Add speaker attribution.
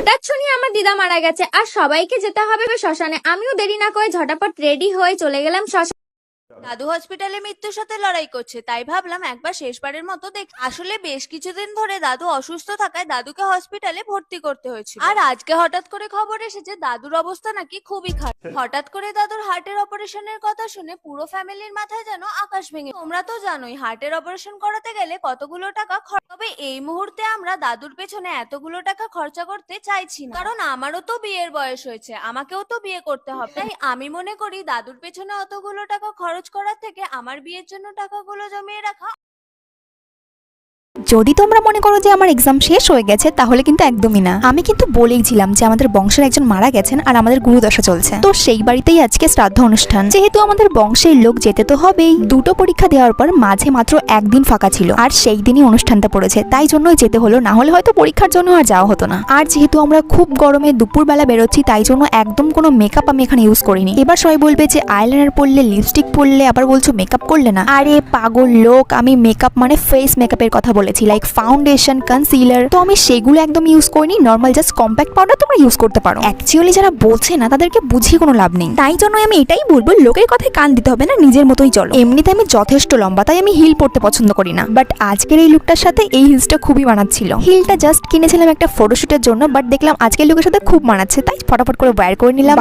Speaker 1: হঠাৎ শুনি আমার দিদা মারা গেছে, আর সবাইকে যেতে হবে শ্মশানে। আমিও দেরি না করে ঝটাপট রেডি হয়ে চলে গেলাম শ্মশানে।
Speaker 2: দাদু হসপিটালে মৃত্যুর সাথে লড়াই করছে তাই ভাবলাম একবার শেষবারের মতো দেখ। আসলে বেশ কিছুদিন ধরে দাদু অসুস্থ থাকায় দাদুকে হসপিটালে ভর্তি করতে হয়েছিল। আর আজকে হঠাৎ করে খবর এসেছে দাদুর অবস্থা নাকি খুবই খারাপ। হঠাৎ করে দাদুর হার্টের অপারেশনের কথা শুনে পুরো ফ্যামিলির মাথায় যেন আকাশ ভেঙে তোমরা তো জানোই হার্টের অপারেশন করাতে গেলে কতগুলো টাকা খরচ তবে এই মুহূর্তে আমরা দাদুর পেছনে এতগুলো টাকা খরচা করতে চাইছি না। কারণ আমারও তো বিয়ের বয়স হয়েছে আমাকেও তো বিয়ে করতে হবে। তাই আমি মনে করি দাদুর পেছনে অতগুলো টাকা খরচ করার থেকে আমার বিয়ের জন্য টাকাগুলো জমিয়ে রাখা
Speaker 3: যদি তোমরা মনে করো যে আমার এক্সাম শেষ হয়ে গেছে, তাহলে কিন্তু একদমই না। আমি কিন্তু বলেইছিলাম যে আমাদের বংশের একজন মারা গেছেন আর আমাদের গুরুদশা চলছে। তো সেই বাড়িতেই আজকে শ্রাদ্ধ অনুষ্ঠান। যেহেতু আমাদের বংশের লোক যেতে তো হবেই, দুটো পরীক্ষা দেওয়ার পর মাঝে মাত্র একদিন ফাঁকা ছিল। আর সেই দিনই অনুষ্ঠানটা পড়েছে, তাই জন্যই যেতে হলো, না হলে হয়তো পরীক্ষার জন্য আর যাওয়া হতো না। আর যেহেতু আমরা খুব গরমে দুপুরবেলা বেরোচ্ছি, তাই জন্য একদম কোনো মেকআপ আমি এখানে ইউজ করিনি। এবার সবাই বলবে যে আইলাইনার পরলে লিপস্টিক পরলে, আবার বলছো মেকআপ করলে না? আরে পাগল লোক, আমি মেকআপ মানে ফেস মেকআপের কথা বলেছি লাইক ফাউন্ডেশন কনসিলার তো আমি সেগুলো একদম ইউজ করিনি নর্মাল জাস্ট কম্প্যাক্ট পাউডার তোমরা ইউজ করতে পারো। অ্যাকচুয়ালি যারা বলছে না, তাদেরকে বুঝিয়ে কোনো লাভ নেই। তাই জন্য আমি এটাই বলব, লোকের কথায় কান দিতে হবে না, নিজের মতোই চলো। এমনিতে আমি যথেষ্ট লম্বা, তাই আমি হিল পড়তে পছন্দ করি না। বাট আজকের এই লুকটার সাথে এই হিলসটা খুবই মানাচ্ছিল। হিলটা জাস্ট কিনেছিলাম একটা ফটোশুটের জন্য বাট দেখলাম আজকের লুকের সাথে খুব মানাচ্ছে, তাই ফটাফট করে ওয়্যার করে নিলাম।